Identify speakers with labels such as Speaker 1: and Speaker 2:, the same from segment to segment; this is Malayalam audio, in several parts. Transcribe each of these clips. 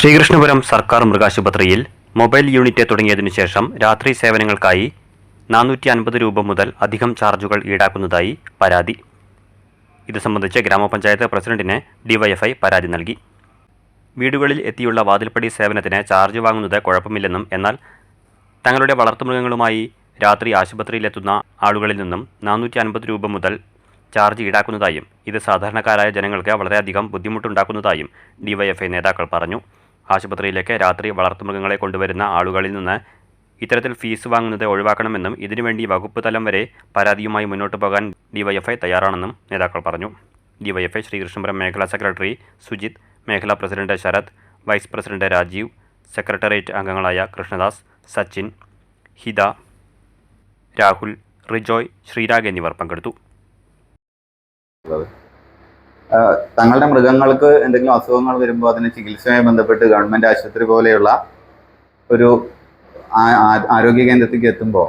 Speaker 1: ശ്രീകൃഷ്ണപുരം സർക്കാർ മൃഗാശുപത്രിയിൽ മൊബൈൽ യൂണിറ്റ് തുടങ്ങിയതിനു ശേഷം രാത്രി സേവനങ്ങൾക്കായി നാനൂറ്റി അൻപത് രൂപ മുതൽ അധികം ചാർജുകൾ ഈടാക്കുന്നതായി പരാതി. ഇത് സംബന്ധിച്ച് ഗ്രാമപഞ്ചായത്ത് പ്രസിഡന്റിന് ഡിവൈഎഫ്ഐ പരാതി നൽകി. വീടുകളിൽ എത്തിയുള്ള വാതിൽപ്പടി സേവനത്തിന് ചാർജ് വാങ്ങുന്നത് കുഴപ്പമില്ലെന്നും എന്നാൽ തങ്ങളുടെ വളർത്തുമൃഗങ്ങളുമായി രാത്രി ആശുപത്രിയിലെത്തുന്ന ആളുകളിൽ നിന്നും നാനൂറ്റി അൻപത് രൂപ മുതൽ ചാർജ് ഈടാക്കുന്നതായും ഇത് സാധാരണക്കാരായ ജനങ്ങൾക്ക് വളരെയധികം ബുദ്ധിമുട്ടുണ്ടാക്കുന്നതായും ഡിവൈഎഫ്ഐ നേതാക്കൾ പറഞ്ഞു. ആശുപത്രിയിലേക്ക് രാത്രി വളർത്തുമൃഗങ്ങളെ കൊണ്ടുവരുന്ന ആളുകളിൽ നിന്ന് ഇത്തരത്തിൽ ഫീസ് വാങ്ങുന്നത് ഒഴിവാക്കണമെന്നും ഇതിനുവേണ്ടി വകുപ്പ് തലം വരെ പരാതിയുമായി മുന്നോട്ട് പോകാൻ ഡിവൈഎഫ്ഐ തയ്യാറാണെന്നും നേതാക്കൾ പറഞ്ഞു. ഡിവൈഎഫ്ഐ ശ്രീകൃഷ്ണപുരം മേഖലാ സെക്രട്ടറി സുജിത് മേഖലാ president Sarath vice president Rajeev secretariat അംഗങ്ങളായ കൃഷ്ണദാസ് സച്ചിൻ ഹിത രാഹുൽ റിജോയ് ശ്രീരാഗ് എന്നിവർ പങ്കെടുത്തു.
Speaker 2: തങ്ങളുടെ മൃഗങ്ങൾക്ക് എന്തെങ്കിലും അസുഖങ്ങൾ വരുമ്പോൾ അതിന് ചികിത്സയുമായി ബന്ധപ്പെട്ട് ഗവൺമെന്റ് ആശുപത്രി പോലെയുള്ള ഒരു ആരോഗ്യ കേന്ദ്രത്തിലേക്ക് എത്തുമ്പോൾ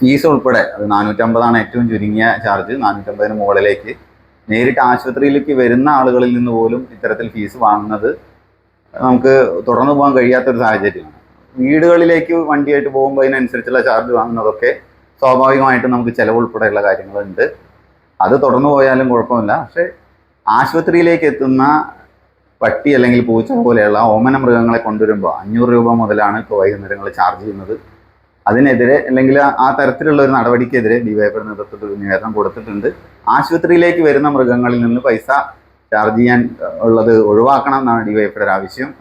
Speaker 2: ഫീസ് ഉൾപ്പെടെ അത് നാനൂറ്റമ്പതാണ് ഏറ്റവും ചുരുങ്ങിയ ചാർജ് നാനൂറ്റമ്പതിന് മുകളിലേക്ക്. നേരിട്ട് ആശുപത്രിയിലേക്ക് വരുന്ന ആളുകളിൽ നിന്ന് പോലും ഇത്തരത്തിൽ ഫീസ് വാങ്ങുന്നത് നമുക്ക് തുടർന്നു പോകാൻ കഴിയാത്തൊരു സാഹചര്യമാണ്. വീടുകളിലേക്ക് വണ്ടിയായിട്ട് പോകുമ്പോൾ അതിനനുസരിച്ചുള്ള ചാർജ് വാങ്ങുന്നതൊക്കെ സ്വാഭാവികമായിട്ടും നമുക്ക് ചിലവ് ഉൾപ്പെടെയുള്ള കാര്യങ്ങളുണ്ട്. അത് തുടർന്നു പോയാലും കുഴപ്പമില്ല. പക്ഷേ ആശുപത്രിയിലേക്ക് എത്തുന്ന പട്ടി അല്ലെങ്കിൽ പൂച്ച പോലെയുള്ള ഓമന മൃഗങ്ങളെ കൊണ്ടുവരുമ്പോൾ അഞ്ഞൂറ് രൂപ മുതലാണ് ഇപ്പോൾ വൈകുന്നേരങ്ങൾ ചാർജ് ചെയ്യുന്നത്. അതിനെതിരെ അല്ലെങ്കിൽ ആ- തരത്തിലുള്ള ഒരു നടപടിക്കെതിരെ ഡിവൈഫർ നേതൃത്വത്തിൽ നിവേദനം കൊടുത്തിട്ടുണ്ട്. ആശുപത്രിയിലേക്ക് വരുന്ന മൃഗങ്ങളിൽ നിന്ന് പൈസ ചാർജ് ചെയ്യാൻ ഉള്ളത് ഒഴിവാക്കണം എന്നാണ് ഡിവൈഫറുടെ ആവശ്യം.